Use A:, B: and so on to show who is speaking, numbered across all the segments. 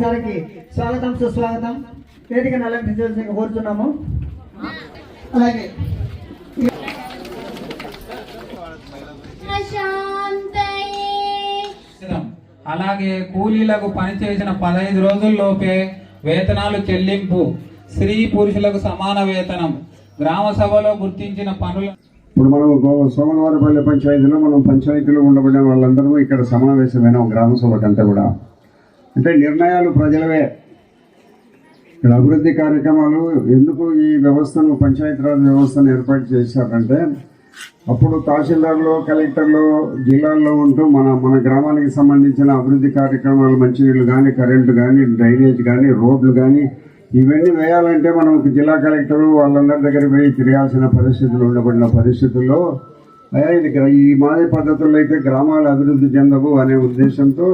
A: సార్కి స్వాగతం సుస్వాగతం. వేదిక అలంకరించవలసిందిగా కోరుతున్నాము. అలాగే.
B: శాంతయే అలాగే కూలీలకు పనిచేసిన పదహైదు రోజుల్లోపే వేతనాలు చెల్లింపు. స్త్రీ పురుషులకు సమాన వేతనం. గ్రామ సభలో గుర్తించిన పనుల
C: ఇప్పుడు మనం సోమవారపల్లి పంచాయతీలో మనం పంచాయతీలో ఉండబడిన వాళ్ళందరూ ఇక్కడ సమావేశమైన గ్రామ సభకంతా కూడా. అంటే నిర్ణయాలు ప్రజలవే. ఇక్కడ అభివృద్ధి కార్యక్రమాలు ఎందుకు ఈ వ్యవస్థను పంచాయతీరాజ్ వ్యవస్థను ఏర్పాటు చేశారంటే అప్పుడు తహసీల్దార్లు కలెక్టర్లు జిల్లాల్లో ఉంటూ మన మన గ్రామానికి సంబంధించిన అభివృద్ధి కార్యక్రమాలు మంచినీళ్ళు కానీ కరెంటు కానీ డ్రైనేజ్ కానీ రోడ్లు కానీ ఇవన్నీ వేయాలంటే మనం జిల్లా కలెక్టర్ వాళ్ళందరి దగ్గర పోయి తిరగాల్సిన పరిస్థితులు ఉండబడిన పరిస్థితుల్లో అయ్యా ఇది ఈ మాది పద్ధతుల్లో అయితే గ్రామాలు అభివృద్ధి చెందవు అనే ఉద్దేశంతో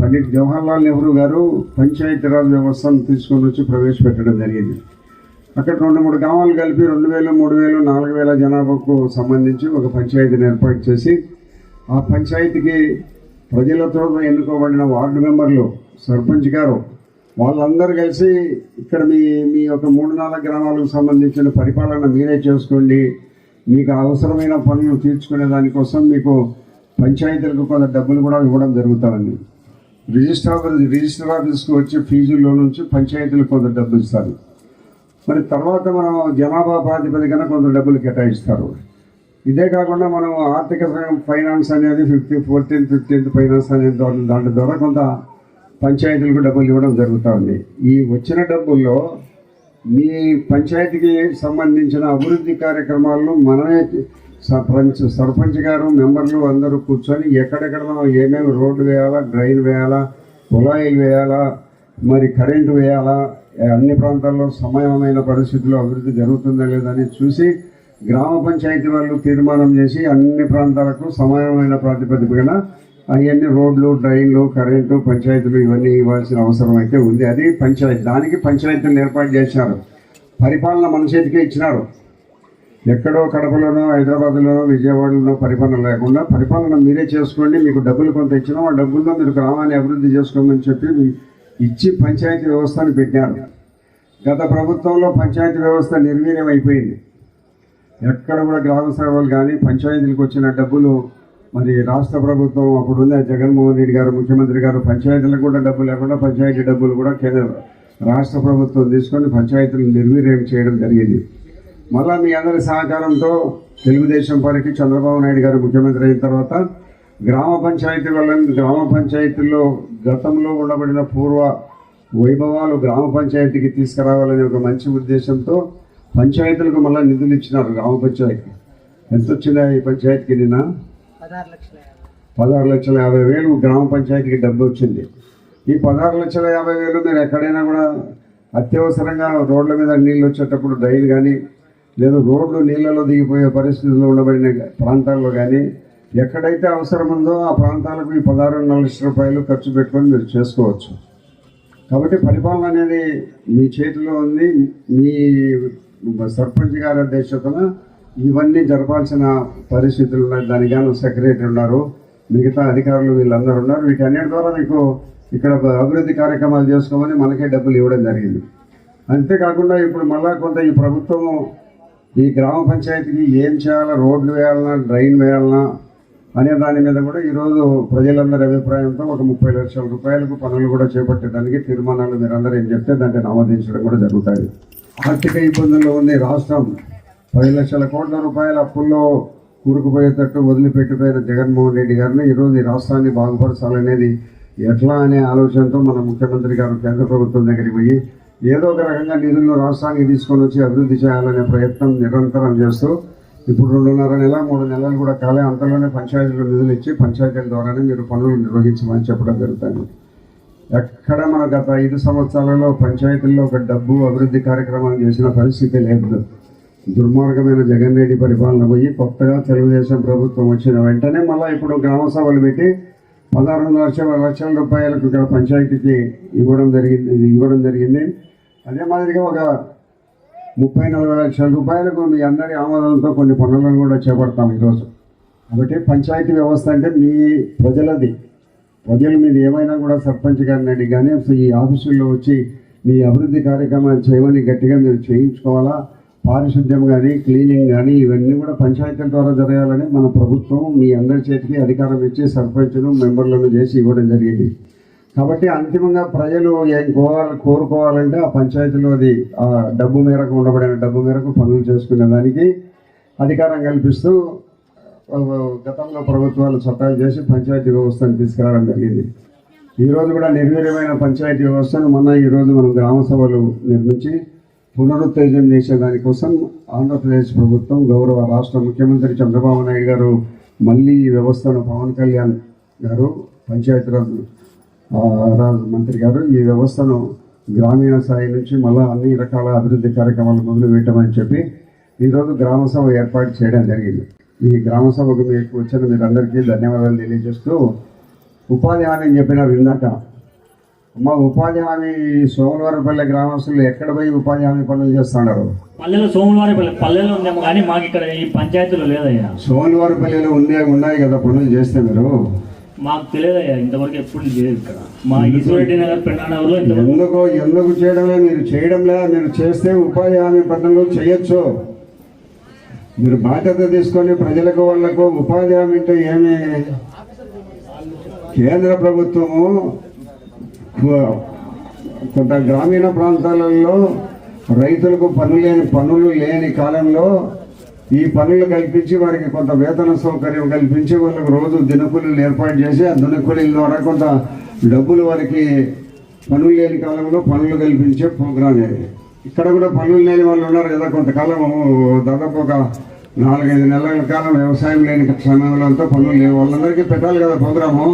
C: పండిట్ జవహర్లాల్ నెహ్రూ గారు పంచాయతీరాజ్ వ్యవస్థను తీసుకొని వచ్చి ప్రవేశపెట్టడం జరిగింది. అక్కడ రెండు మూడు గ్రామాలు కలిపి రెండు వేలు మూడు వేలు నాలుగు వేల జనాభాకు సంబంధించి ఒక పంచాయతీని ఏర్పాటు చేసి ఆ పంచాయతీకి ప్రజలతో ఎన్నుకోబడిన వార్డు మెంబర్లు సర్పంచ్ గారు వాళ్ళందరూ కలిసి ఇక్కడ మీ మీ యొక్క మూడు నాలుగు గ్రామాలకు సంబంధించిన పరిపాలన మీరే చేసుకోండి. మీకు అవసరమైన పనులు తీర్చుకునే దానికోసం మీకు పంచాయతీలకు కొంత డబ్బులు కూడా ఇవ్వడం జరుగుతుంది రిజిస్టర్ ఆఫీస్ రిజిస్టర్ ఆఫీస్కి వచ్చే ఫీజుల్లో నుంచి పంచాయతీలకు కొంత డబ్బు ఇస్తారు. మరి తర్వాత మనం జనాభా ప్రాతిపదికన కొంత డబ్బులు కేటాయిస్తారు. ఇదే కాకుండా మనం ఆర్థిక ఫైనాన్స్ అనేది ఫిఫ్టీ ఫోర్టీన్త్ ఫిఫ్టీన్త్ ఫైనాన్స్ అనేది దాని ద్వారా కొంత పంచాయతీలకు డబ్బులు ఇవ్వడం జరుగుతుంది. ఈ వచ్చిన డబ్బుల్లో మీ పంచాయతీకి సంబంధించిన అభివృద్ధి కార్యక్రమాలను మనమే సర్పంచ్ సర్పంచ్ గారు మెంబర్లు అందరూ కూర్చొని ఎక్కడెక్కడ మనం ఏమేమి రోడ్డు వేయాలా డ్రైన్ వేయాలా కుళాయిలు వేయాలా మరి కరెంటు వేయాలా అన్ని ప్రాంతాల్లో సమయమైన పరిస్థితుల్లో అభివృద్ధి జరుగుతుందా లేదని చూసి గ్రామ పంచాయతీ వాళ్ళు తీర్మానం చేసి అన్ని ప్రాంతాలకు సమయమైన ప్రాతిపదికన అవన్నీ రోడ్లు డ్రైన్లు కరెంటు పంచాయతీలు ఇవన్నీ ఇవ్వాల్సిన అవసరం అయితే ఉంది. అది పంచాయతీ దానికి పంచాయతీలను ఏర్పాటు చేసినారు. పరిపాలన మన చేతికే ఇచ్చినారు. ఎక్కడో కడపలోనో హైదరాబాద్లోనో విజయవాడలోనో పరిపాలన లేకుండా పరిపాలన మీరే చేసుకోండి మీకు డబ్బులు కొంత ఇచ్చినాం ఆ డబ్బులతో మీరు గ్రామాన్ని అభివృద్ధి చేసుకోమని చెప్పి ఇచ్చి పంచాయతీ వ్యవస్థను పెట్టారు. గత ప్రభుత్వంలో పంచాయతీ వ్యవస్థ నిర్వీర్యం అయిపోయింది. ఎక్కడ కూడా గ్రామ సేవలు కానీ పంచాయతీలకు వచ్చిన డబ్బులు మరి రాష్ట్ర ప్రభుత్వం అప్పుడున్న జగన్మోహన్ రెడ్డి గారు ముఖ్యమంత్రి గారు పంచాయతీలకు కూడా డబ్బులు లేకుండా పంచాయతీ డబ్బులు కూడా కేంద్ర రాష్ట్ర ప్రభుత్వం తీసుకొని పంచాయతీలు నిర్వీర్యం చేయడం జరిగింది. మళ్ళా మీ అందరి సహకారంతో తెలుగుదేశం పార్టీ చంద్రబాబు నాయుడు గారు ముఖ్యమంత్రి అయిన తర్వాత గ్రామ పంచాయతీ వాళ్ళని గ్రామ పంచాయతీల్లో గతంలో ఉండబడిన పూర్వ వైభవాలు గ్రామ పంచాయతీకి తీసుకురావాలనే ఒక మంచి ఉద్దేశంతో పంచాయతీలకు మళ్ళీ నిధులు ఇచ్చినారు గ్రామ పంచాయతీ ఎంత వచ్చిందా ఈ పంచాయతీకి నిన్న?
A: పదహారు లక్షల
C: పదహారు లక్షల యాభై వేలు గ్రామ పంచాయతీకి డబ్బు వచ్చింది. ఈ పదహారు లక్షల యాభై వేలు మీరు ఎక్కడైనా కూడా అత్యవసరంగా రోడ్ల మీద నీళ్ళు వచ్చేటప్పుడు డ్రైన్ కానీ లేదా రోడ్లు నీళ్ళలో దిగిపోయే పరిస్థితుల్లో ఉండబడిన ప్రాంతాల్లో కానీ ఎక్కడైతే అవసరం ఉందో ఆ ప్రాంతాలకు ఈ పదహారున్నర లక్షల రూపాయలు ఖర్చు పెట్టుకొని మీరు చేసుకోవచ్చు. కాబట్టి పరిపాలన అనేది మీ చేతిలో ఉంది. మీ సర్పంచ్ గారి అధ్యక్షతన ఇవన్నీ జరపాల్సిన పరిస్థితులు ఉన్నాయి. దానికి సెక్రటరీ ఉన్నారు. మిగతా అధికారులు వీళ్ళందరూ ఉన్నారు. వీటన్నిటి ద్వారా మీకు ఇక్కడ అభివృద్ధి కార్యక్రమాలు చేసుకోమని మనకే డబ్బులు ఇవ్వడం జరిగింది. అంతేకాకుండా ఇప్పుడు మళ్ళా కొంత ఈ ప్రభుత్వం ఈ గ్రామ పంచాయతీకి ఏం చేయాలా రోడ్లు వేయాలన్నా డ్రైన్ వేయాలన్నా అనే దాని మీద కూడా ఈరోజు ప్రజలందరి అభిప్రాయంతో ఒక ముప్పై లక్షల రూపాయలకు పనులు కూడా చేపట్టడానికి తీర్మానాలు మీరందరూ ఏం చెప్తే దాంట్లో ఆమోదించడం కూడా జరుగుతాయి. ఆర్థిక ఇబ్బందుల్లో ఉంది రాష్ట్రం. పది లక్షల కోట్ల రూపాయల అప్పుల్లో కూరుకుపోయేటట్టు వదిలిపెట్టిపోయిన జగన్మోహన్ రెడ్డి గారిని ఈరోజు ఈ రాష్ట్రాన్ని బాగుపరచాలనేది ఎట్లా అనే ఆలోచనతో మన ముఖ్యమంత్రి గారు కేంద్ర ప్రభుత్వం దగ్గరికి పోయి ఏదో ఒక రకంగా నిధులను రాష్ట్రానికి తీసుకొని వచ్చి అభివృద్ధి చేయాలనే ప్రయత్నం నిరంతరం చేస్తూ ఇప్పుడు రెండున్నర నెల మూడు నెలలు కూడా కాలే అంతలోనే పంచాయతీలు నిధులు ఇచ్చి పంచాయతీల ద్వారానే మీరు పనులు నిర్వహించమని చెప్పడం జరుగుతుంది. ఎక్కడ మన గత ఐదు సంవత్సరాలలో పంచాయతీల్లో ఒక డబ్బు అభివృద్ధి కార్యక్రమాలు చేసిన పరిస్థితి లేదు. దుర్మార్గమైన జగన్ రెడ్డి పరిపాలన పోయి కొత్తగా తెలుగుదేశం ప్రభుత్వం వచ్చిన వెంటనే మళ్ళీ ఇప్పుడు గ్రామ సభలు పెట్టి పదహారు లక్షల లక్షల రూపాయలకు ఇక్కడ పంచాయతీకి ఇవ్వడం జరిగింది ఇవ్వడం జరిగింది. అదే మాదిరిగా ఒక ముప్పై నలభై లక్షల రూపాయలకు మీ అందరి ఆమోదంతో కొన్ని పనులను కూడా చేపడతాం ఈరోజు. కాబట్టి పంచాయతీ వ్యవస్థ అంటే మీ ప్రజలది. ప్రజలు మీరు ఏమైనా కూడా సర్పంచ్ గారిని అడిగి కానీ ఈ ఆఫీసుల్లో వచ్చి మీ అభివృద్ధి కార్యక్రమాలు చేయమని గట్టిగా మీరు చేయించుకోవాలా? పారిశుద్ధ్యం కానీ క్లీనింగ్ కానీ ఇవన్నీ కూడా పంచాయతీల ద్వారా జరగాలని మన ప్రభుత్వం మీ అందరి చేతికి అధికారం ఇచ్చి సర్పంచ్ను మెంబర్లను చేసి ఇవ్వడం జరిగింది. కాబట్టి అంతిమంగా ప్రజలు ఏం కోవాలి కోరుకోవాలంటే ఆ పంచాయతీలో అది ఆ డబ్బు మేరకు ఉండబడిన డబ్బు మేరకు పనులు చేసుకునే దానికి అధికారం కల్పిస్తూ గతంలో ప్రభుత్వాలు చట్టాలు చేసి పంచాయతీ వ్యవస్థను తీసుకురావడం జరిగింది. ఈరోజు కూడా నిర్వీర్యమైన పంచాయతీ వ్యవస్థను మొన్న ఈరోజు మనం గ్రామ సభలు నిర్మించి పునరుత్తేజం చేసే దానికోసం ఆంధ్రప్రదేశ్ ప్రభుత్వం గౌరవ రాష్ట్ర ముఖ్యమంత్రి చంద్రబాబు నాయుడు గారు మళ్ళీ ఈ వ్యవస్థను పవన్ కళ్యాణ్ గారు పంచాయతీరాజ్ రాజ్ మంత్రి గారు ఈ వ్యవస్థను గ్రామీణ స్థాయి నుంచి మళ్ళీ అన్ని రకాల అభివృద్ధి కార్యక్రమాలు మొదలు పెట్టమని చెప్పి ఈరోజు గ్రామసభ ఏర్పాటు చేయడం జరిగింది. ఈ గ్రామసభకు మీకు వచ్చిన మీరందరికీ ధన్యవాదాలు తెలియజేస్తూ ఉపాధి హామీ అని చెప్పినారు అమ్మ ఉపాధి హామీ సోమవారపల్లె గ్రామస్తులు ఎక్కడ పోయి ఉపాధి హామీ పనులు చేస్తున్నారు?
D: పల్లెలో సోమవారం పల్లె పల్లెలో ఉందేమో కానీ మాకు ఇక్కడ ఈ పంచాయతీలో లేదయ్యా.
C: సోమవారపల్లిలో ఉందే ఉన్నాయి కదా పనులు చేస్తే మీరు?
D: మాకు తెలియదయ్యా ఇంతవరకు ఎప్పుడు లేదు ఇక్కడ. మా ఈశ్వరెడ్డి నగర్ పెన్నానగర్లో
C: ఎందుకు ఎందుకు చేయడంలే? మీరు చేయడంలే మీరు చేస్తే ఉపాధి హామీ పనులు చేయొచ్చు. మీరు బాధ్యత తీసుకొని ప్రజలకు వాళ్ళకు ఉపాధి హామీ అంటే ఏమి? కేంద్ర ప్రభుత్వము కొంత గ్రామీణ ప్రాంతాలలో రైతులకు పనులు లేని పనులు లేని కాలంలో ఈ పనులు కల్పించి వారికి కొంత వేతన సౌకర్యం కల్పించి వాళ్ళకు రోజు దినకూలీలు ఏర్పాటు చేసి ఆ దినకూలీల ద్వారా కొంత డబ్బులు వారికి పనులు లేని కాలంలో పనులు కల్పించే ప్రోగ్రామ్ ఇది. ఇక్కడ కూడా పనులు లేని వాళ్ళు ఉన్నారు కదా కొంతకాలం దాదాపు ఒక నాలుగైదు నెలల కాలం వ్యవసాయం లేని సమయంలో అంతా పనులు లేని వాళ్ళందరికీ పెట్టాలి కదా ప్రోగ్రాము.